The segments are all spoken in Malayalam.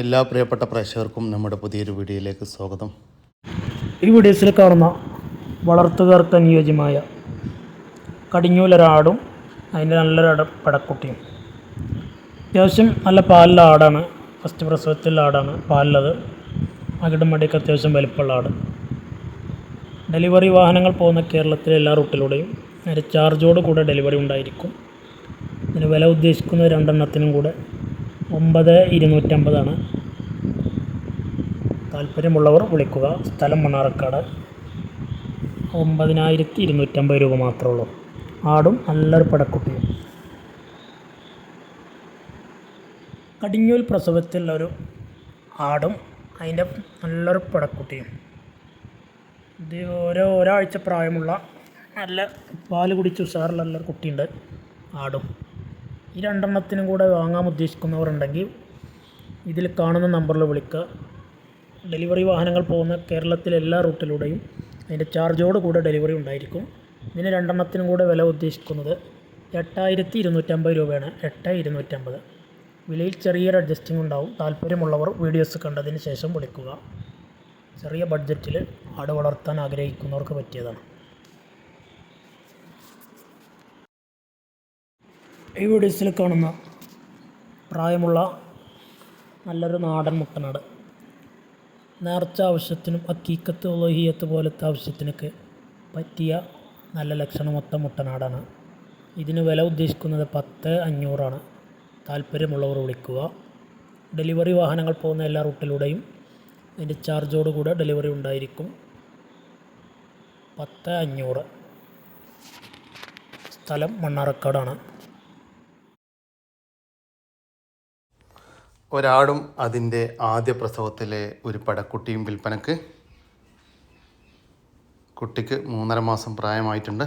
എല്ലാ പ്രിയപ്പെട്ട പ്രേക്ഷകർക്കും നമ്മുടെ പുതിയൊരു വീഡിയോയിലേക്ക് സ്വാഗതം. ഈ വീഡിയോസിൽ കാണുന്ന വളർത്തുകാർക്ക് അനുയോജ്യമായ കടിഞ്ഞൂലൊരാടും അതിന്റെ നല്ലൊരു പടക്കുട്ടിയും. അത്യാവശ്യം നല്ല പാലുള്ള ആടാണ്. ഫസ്റ്റ് പ്രസവത്തിലുള്ള ആടാണ് പാലിലത്. അകിടും മടിയൊക്കെ അത്യാവശ്യം വലിപ്പമുള്ള ആട്. ഡെലിവറി വാഹനങ്ങൾ പോകുന്ന കേരളത്തിലെ എല്ലാ റൂട്ടിലൂടെയും അതിന്റെ ചാർജോട് കൂടെ ഡെലിവറി ഉണ്ടായിരിക്കും. ഇതിന് വില ഉദ്ദേശിക്കുന്ന രണ്ടെണ്ണത്തിനും കൂടെ ഒമ്പത് ഇരുന്നൂറ്റമ്പതാണ്. താല്പര്യമുള്ളവർ വിളിക്കുക. സ്ഥലം മണ്ണാറക്കാട് ഒമ്പതിനായിരത്തി ഇരുന്നൂറ്റമ്പത് രൂപ മാത്രമേ ഉള്ളൂ. ആടും നല്ലൊരു പടക്കുട്ടിയും. കടിഞ്ഞൂൽ പ്രസവത്തിൽ ഒരു ആടും അതിന്റെ നല്ലൊരു പടക്കുട്ടിയും. ഇത് ഓരോ ഒരാഴ്ച പ്രായമുള്ള നല്ല പാൽ കുടിച്ച് ഉഷാറുള്ള നല്ലൊരു കുട്ടിയുണ്ട് ആടും. ഈ രണ്ടെണ്ണത്തിനും കൂടെ വാങ്ങാൻ ഉദ്ദേശിക്കുന്നവരുണ്ടെങ്കിൽ ഇതിൽ കാണുന്ന നമ്പറിൽ വിളിക്കുക. ഡെലിവറി വാഹനങ്ങൾ പോകുന്ന കേരളത്തിലെ എല്ലാ റൂട്ടിലൂടെയും അതിന്റെ ചാർജോട് കൂടെ ഡെലിവറി ഉണ്ടായിരിക്കും. ഇതിന് രണ്ടെണ്ണത്തിനും കൂടെ വില ഉദ്ദേശിക്കുന്നത് എട്ടായിരത്തി ഇരുന്നൂറ്റമ്പത് രൂപയാണ്. എട്ട് ഇരുന്നൂറ്റമ്പത് വിലയിൽ ചെറിയൊരു അഡ്ജസ്റ്റിംഗ് ഉണ്ടാവും. താല്പര്യമുള്ളവർ വീഡിയോസ് കണ്ടതിന് ശേഷം വിളിക്കുക. ചെറിയ ബഡ്ജറ്റിൽ ആട് വളർത്താൻ ആഗ്രഹിക്കുന്നവർക്ക് പറ്റിയതാണ്. ഈ വീഡിയോസിൽ കാണുന്ന പ്രായമുള്ള നല്ലൊരു നാടൻ മുട്ടനാട്. നേർച്ച ആവശ്യത്തിനും അക്കീക്കത്ത് ഒലഹിയത്ത് പോലത്തെ ആവശ്യത്തിനൊക്കെ പറ്റിയ നല്ല ലക്ഷണമൊത്ത മുട്ടനാടാണ്. ഇതിന് വില ഉദ്ദേശിക്കുന്നത് പത്ത് അഞ്ഞൂറാണ്. താല്പര്യമുള്ളവർ വിളിക്കുക. ഡെലിവറി വാഹനങ്ങൾ പോകുന്ന എല്ലാ റൂട്ടിലൂടെയും അതിന്റെ ചാർജോടുകൂടെ ഡെലിവറി ഉണ്ടായിരിക്കും. പത്ത് അഞ്ഞൂറ്. സ്ഥലം മണ്ണാറക്കാടാണ് ഒരാടും അതിന്റെ ആദ്യ പ്രസവത്തിലെ ഒരു പടക്കുട്ടിയും വിൽപ്പനക്ക്. കുട്ടിക്ക് മൂന്നര മാസം പ്രായമായിട്ടുണ്ട്.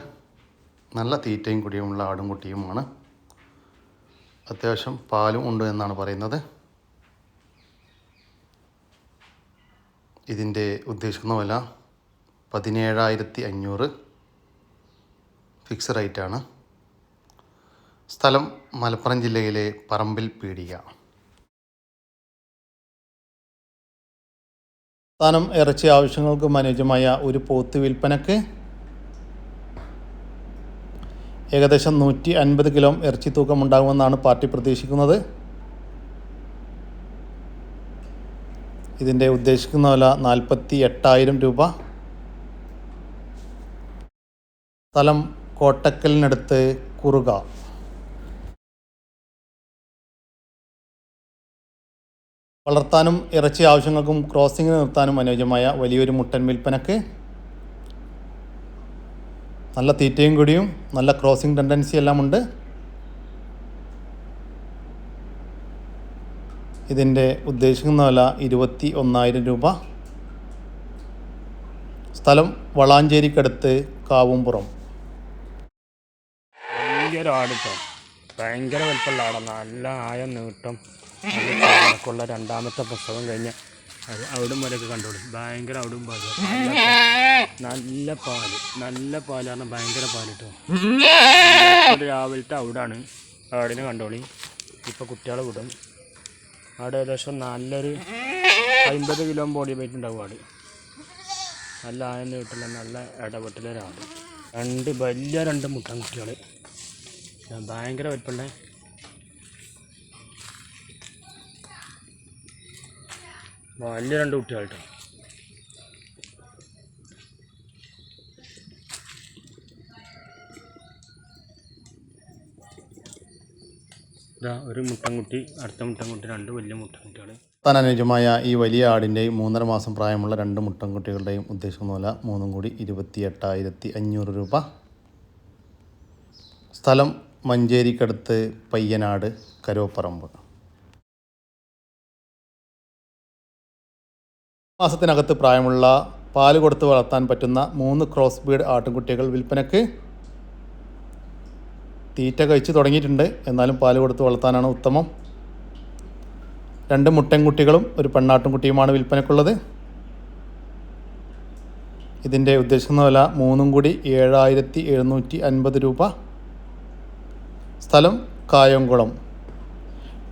നല്ല തീറ്റയും കുടിയുമുള്ള ആടും കുട്ടിയുമാണ്. അത്യാവശ്യം പാലും ഉണ്ട് എന്നാണ് പറയുന്നത്. ഇതിന്റെ ഉദ്ദേശിക്കുന്ന വില പതിനേഴായിരത്തി അഞ്ഞൂറ് ഫിക്സ് റേറ്റാണ്. സ്ഥലം മലപ്പുറം ജില്ലയിലെ പറമ്പിൽ പീടിക. സ്ഥാനം ഇറച്ചി ആവശ്യങ്ങൾക്കും അനുയോജ്യമായ ഒരു പോത്ത് വിൽപ്പനക്ക് ഏകദേശം നൂറ്റി അൻപത് കിലോ ഇറച്ചി തൂക്കം ഉണ്ടാകുമെന്നാണ് പാർട്ടി പ്രതീക്ഷിക്കുന്നത്. ഇതിന്റെ ഉദ്ദേശിക്കുന്ന വില നാൽപ്പത്തി എട്ടായിരം രൂപ. സ്ഥലം കോട്ടക്കലിനടുത്ത് കുറുക. വളർത്താനും ഇറച്ചി ആവശ്യങ്ങൾക്കും ക്രോസിങ്ങിന് നിർത്താനും അനുയോജ്യമായ വലിയൊരു മുട്ടൻ വിൽപ്പനക്ക് നല്ല തീറ്റയും കൂടിയും നല്ല ക്രോസിംഗ് ടെൻഡൻസി എല്ലാം ഉണ്ട്. ഇതിന്റെ ഉദ്ദേശിക്കുന്ന വില ഇരുപത്തി ഒന്നായിരം രൂപ. സ്ഥലം വളാഞ്ചേരിക്കടുത്ത് കാവുംപുറം. ഭയങ്കര ആടിട്ടോ ഭയങ്കര വലിപ്പമുള്ള ആടാണ് നല്ല ആയം നീട്ടം. ഉള്ള രണ്ടാമത്തെ പ്രസവം കഴിഞ്ഞ അവിടും വരെയൊക്കെ കണ്ടോളും ഭയങ്കര അവിടും പാൽ. നല്ല പാൽ. നല്ല പാൽ പറഞ്ഞാൽ ഭയങ്കര പാൽ കേട്ടോ രാവിലത്തെ അവിടാണ്. ആടിനെ കണ്ടോളി. ഇപ്പോൾ കുട്ടികളെ വിടും. അവിടെ ഏകദേശം നല്ലൊരു അമ്പത് കിലോ ബോഡി വെയിറ്റ് ഉണ്ടാവും ആട്. നല്ല ആയെന്ന് നീട്ടുള്ള നല്ല ഇടപെട്ടലൊരാട് രണ്ട് വലിയ രണ്ട് മുട്ടൻ കുട്ടികൾ ഭയങ്കര വലിപ്പമുള്ള വലിയ രണ്ട് കുട്ടികളായിട്ടോ കേട്ടോ ഇതാ ഒരു മുട്ടൻകുട്ടി അടുത്ത മുട്ടൻകുട്ടി രണ്ട് വലിയ മുട്ടൻകുട്ടികൾ താൻ അനുയോജ്യമായ ഈ വലിയ ആടിന്റെയും മൂന്നര മാസം പ്രായമുള്ള രണ്ട് മുട്ടൻകുട്ടികളുടെയും ഉദ്ദേശം പോലെ മൂന്നും കൂടി ഇരുപത്തി എട്ടായിരത്തി അഞ്ഞൂറ് രൂപ. സ്ഥലം മഞ്ചേരിക്കടുത്ത് പയ്യനാട് കരോപ്പറമ്പ് മാസത്തിനകത്ത് പ്രായമുള്ള പാൽ കൊടുത്ത് വളർത്താൻ പറ്റുന്ന മൂന്ന് ക്രോസ് ബീഡ് ആട്ടിൻകുട്ടികൾ വിൽപ്പനക്ക് തീറ്റ കഴിച്ച് തുടങ്ങിയിട്ടുണ്ട്. എന്നാലും പാൽ കൊടുത്ത് വളർത്താനാണ് ഉത്തമം. രണ്ട് മുട്ടൻകുട്ടികളും ഒരു പെണ്ണാട്ടുംകുട്ടിയുമാണ് വിൽപ്പനക്കുള്ളത് ഇതിന്റെ ഉദ്ദേശിക്കുന്ന വില മൂന്നും കൂടി ഏഴായിരത്തി എഴുന്നൂറ്റി അൻപത് രൂപ. സ്ഥലം കായംകുളം.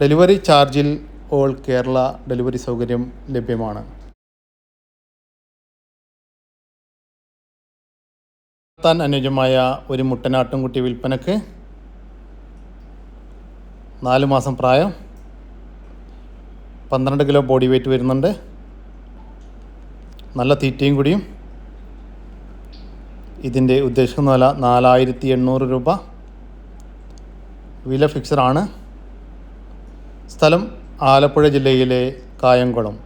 ഡെലിവറി ചാർജിൽ ഓൾ കേരള ഡെലിവറി സൗകര്യം ലഭ്യമാണ്. താൻ അനുയോജ്യമായ ഒരു മുട്ടനാട്ടുംകുട്ടി വിൽപ്പനക്ക് നാല് മാസം പ്രായം പന്ത്രണ്ട് കിലോ ബോഡി വെയിറ്റ് വരുന്നുണ്ട്. നല്ല തീറ്റയും കൂടിയും. ഇതിന്റെ ഉദ്ദേശിക്കുന്ന വില നാലായിരത്തി എണ്ണൂറ് രൂപ. വില ഫിക്സഡാണ് സ്ഥലം ആലപ്പുഴ ജില്ലയിലെ കായംകുളം.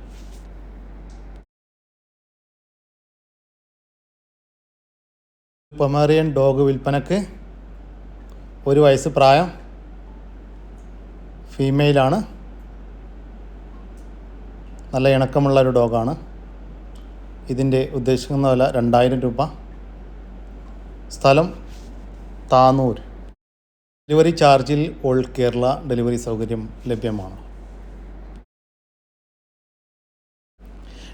പൊമേറിയൻ ഡോഗ് വിൽപ്പനക്ക് ഒരു വയസ്സ് പ്രായം ഫീമെയിലാണ് നല്ല ഇണക്കമുള്ള ഒരു ഡോഗാണ് ഇതിന്റെ ഉദ്ദേശിക്കുന്ന വില രണ്ടായിരം രൂപ. സ്ഥലം താനൂർ. ഡെലിവറി ചാർജിൽ ഓൾ കേരള ഡെലിവറി സൗകര്യം ലഭ്യമാണ്.